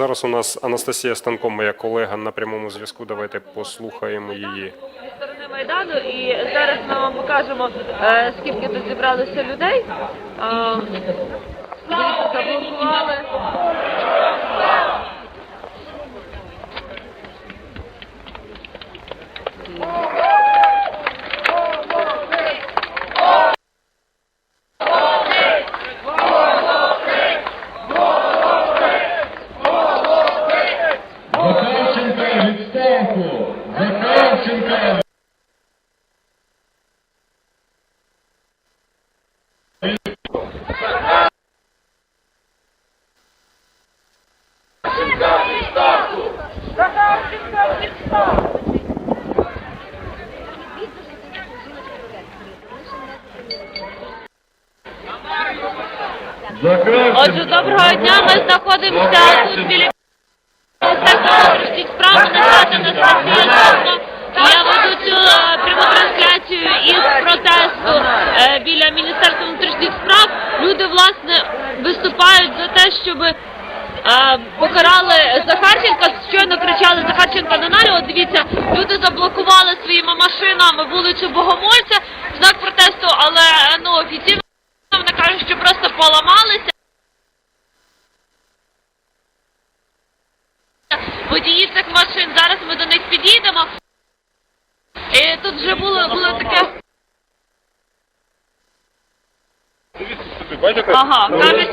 Зараз у нас Анастасія Станко, моя колега на прямому зв'язку. Давайте послухаємо її. сторони Майдану, і зараз ми вам покажемо, е, скільки тут зібралося людей. Е, заблокували. Отже, доброго дня. Ми знаходимося тут біля Міністерства внутрішніх справ. Мене звати Анастасія Я веду цю е, пряму трансляцію із протесту е, біля Міністерства внутрішніх справ. Люди, власне, виступають за те, щоб е, покарали Захарченка. Щойно кричали Захарченка на нарі. От дивіться, люди заблокували своїми машинами вулицю Богомольця в знак протесту, але е, ну офіційно вони кажуть, що просто поламалися. Водії цих машин. Зараз ми до них підійдемо. І тут вже було, було таке. Бачите, Ага, кажуть,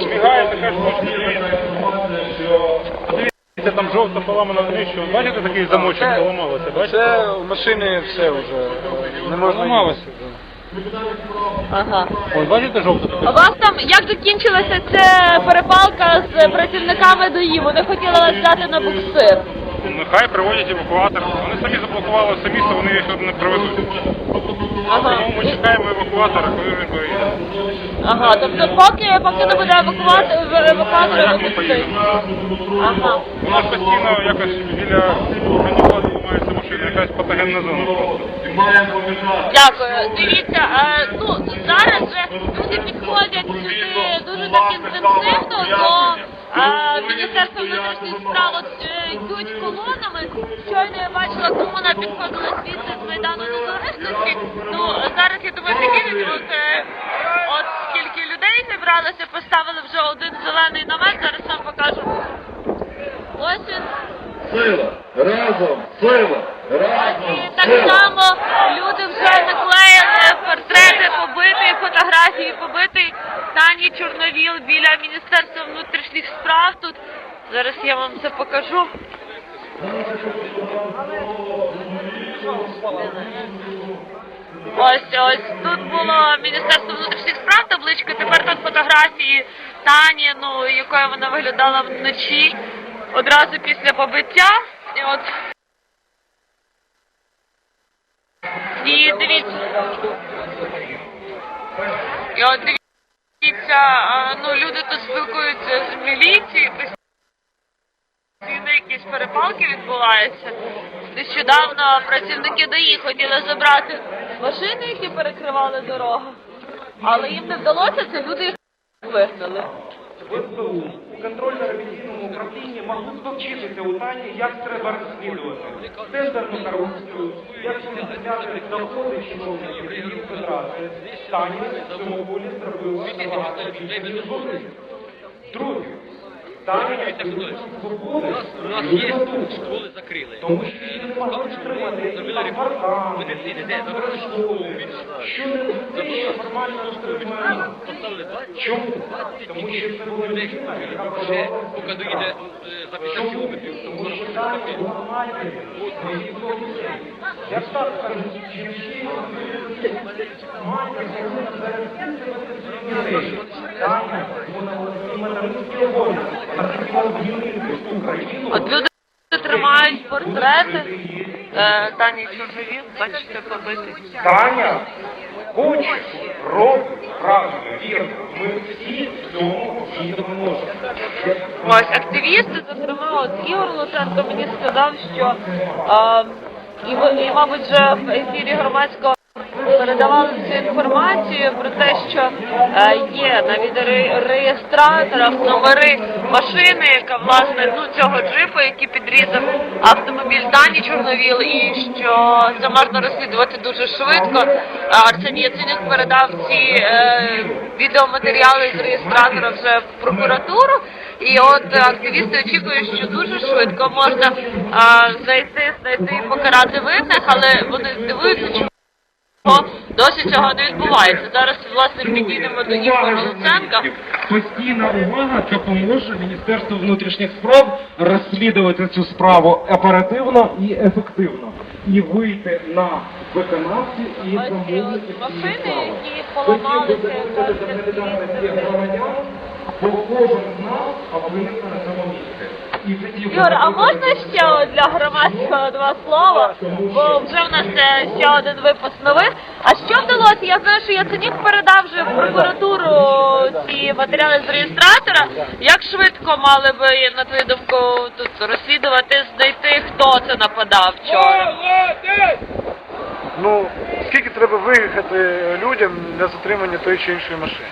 Дивіться, там жовта поламана днище. Бачите, такий замочок поламалося, бачите? Це в машини все вже не можна Поламалося. Ага. Ось бачите жовта А у вас там як закінчилася ця перепалка з працівниками ДАІ? Вони хотіли вас взяти на буксир. Нехай приводять евакуатор. Вони самі заблокували все місто, вони їх не привезуть. Ага. Тому ми чекаємо евакуатора, коли він приїде. Ага, тобто поки поки не буде евакуатор, евакуатор Як ви ми поїдемо? Ага. У нас постійно якось біля якась патогенна зона. Дякую. Дивіться, е, ну зараз же люди підходять сюди дуже так інтенсивно до е, Міністерства внутрішніх справ. От, е, йдуть колонами. Щойно я бачила, колона підходила звідси з Майдану Незалежності. Ну зараз я думаю, підійдуть. От, е, от скільки людей зібралося, поставили вже один зелений намет. Зараз вам покажу. Ось він. Сила! Разом! Сила! І так само люди вже наклеїли портрети побитої, фотографії побитої Тані Чорновіл біля Міністерства внутрішніх справ. Тут зараз я вам це покажу. Ось ось тут було Міністерство внутрішніх справ табличка, тепер тут фотографії Тані, ну якою вона виглядала вночі одразу після побиття. І от і дивіться. І от дивіться, ну люди тут спілкуються з міліцією, якісь перепалки відбуваються. Нещодавно працівники ДАІ хотіли забрати машини, які перекривали дорогу, але їм не вдалося це, люди їх вигнали. Контрольно-ревізійному управлінні б довчитися у Тані, як треба розслідувати тендерну корупцію, як взяти доходи чиновників федерації. Тані в цьому полі зробила набагато більше, ніж. Друге, Таня нас, У нас є школи закрили. тому що там паркани, Медицини, де? Забрали школу. не дає формально. Поставили 20 Чому? Тому що це була людей, ще поки доїде за 50 кілометрів, то Тому що двох дітей. Я так скажу, чим всі дітей. Таня, вона і материнський. Вона хотіла звільнити Україну. От люди тримають портрети е, Тані Чорновіл, бачите, побитий. Таня хоче, робить правильно, вірно. Ми всі в цьому їй. Ось активісти, зокрема, от Ігор Луценко мені сказав, що е, і, і, мабуть, вже в ефірі громадського передавали цю інформацію про те, що е, є на відеореєстраторах номери машини, яка власне ну цього джипу, який підрізав автомобіль Дані Чорновіл, і що це можна розслідувати дуже швидко. А Арсеній Яценюк передав ці е, відеоматеріали з реєстратора вже в прокуратуру. І от активісти очікують, що дуже швидко можна а, знайти, знайти і покарати винних, але вони здивуються, чому досі цього не відбувається. Зараз власне підійдемо до Ігоря Луценка. Постійна увага допоможе Міністерству внутрішніх справ розслідувати цю справу оперативно і ефективно. І вийти на виконавців і ці машини, які поламалися, громадян, бо кожен з нас опинився на цьому місці. Ігор, а можна ще для громадського два слова? Бо вже в нас е, ще один випуск новин. А що вдалося? Я знаю, що Яценюк передав вже в прокуратуру ці матеріали з реєстратора. Як швидко мали би, на твою думку, тут розслідувати, знайти, хто це нападав вчора? Ну, скільки треба виїхати людям для затримання тої чи іншої машини?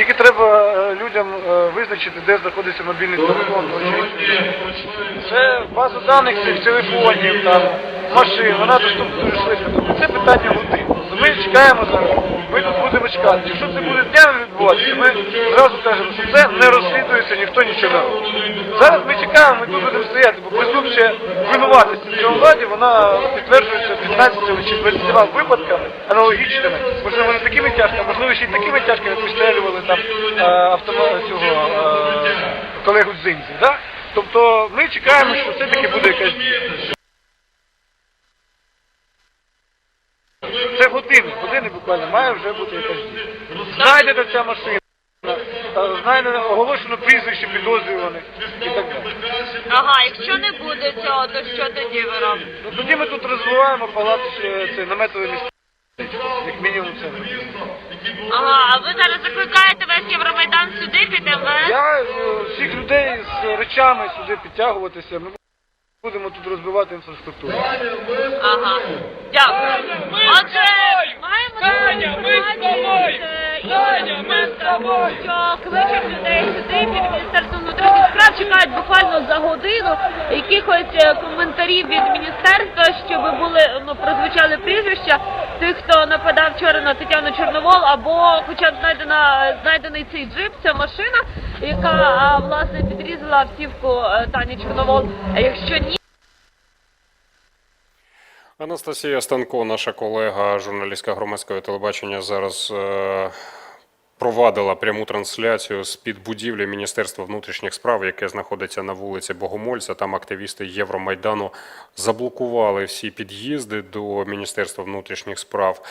Скільки треба е, людям е, визначити, де знаходиться мобільний телефон? Це база даних цих телефонів, там, машин, вона доступна дуже швидко. Це питання годин. Ми чекаємо зараз, тут. Якщо це буде днями відбуватися, ми зразу кажемо, що це не розслідується, ніхто нічого не робить. Зараз ми чекаємо, ми тут будемо стояти, бо винуватості в цьому владі, вона підтверджується 15 чи 20 випадками аналогічними. Можливо, не такими тяжкими, можливо, ще й такими тяжкими пристрелювали там е, автомат цього е, колегу Дзинзі. Да? Тобто ми чекаємо, що все-таки буде якась. Це години, години буквально має вже бути якась дія. Знайдена ця машина, знайдено оголошено прізвище підозрюваних і так далі. Ага, якщо не буде цього, то що тоді ви робите? Ну тоді ми тут розвиваємо палац е, це наметове місце. Як мінімум це. Ага, а ви зараз закликаєте весь Євромайдан сюди під МВС? Я е, всіх людей з речами сюди підтягуватися. Ми будемо тут розбивати інфраструктуру. Ага. Дякую. Отже, що кличуть людей сюди під Міністерством внутрішніх справ, чекають буквально за годину якихось е, коментарів від міністерства, щоб були ну прозвучали прізвища тих, хто нападав вчора на Тетяну Чорновол, або хоча б знайдена знайдений цей джип, ця машина, яка власне підрізала автівку е, Тані Чорновол. Якщо ні. Анастасія Станко, наша колега, журналістка громадського телебачення, зараз е, провадила пряму трансляцію з під будівлі Міністерства внутрішніх справ, яке знаходиться на вулиці Богомольця. Там активісти Євромайдану заблокували всі під'їзди до Міністерства внутрішніх справ.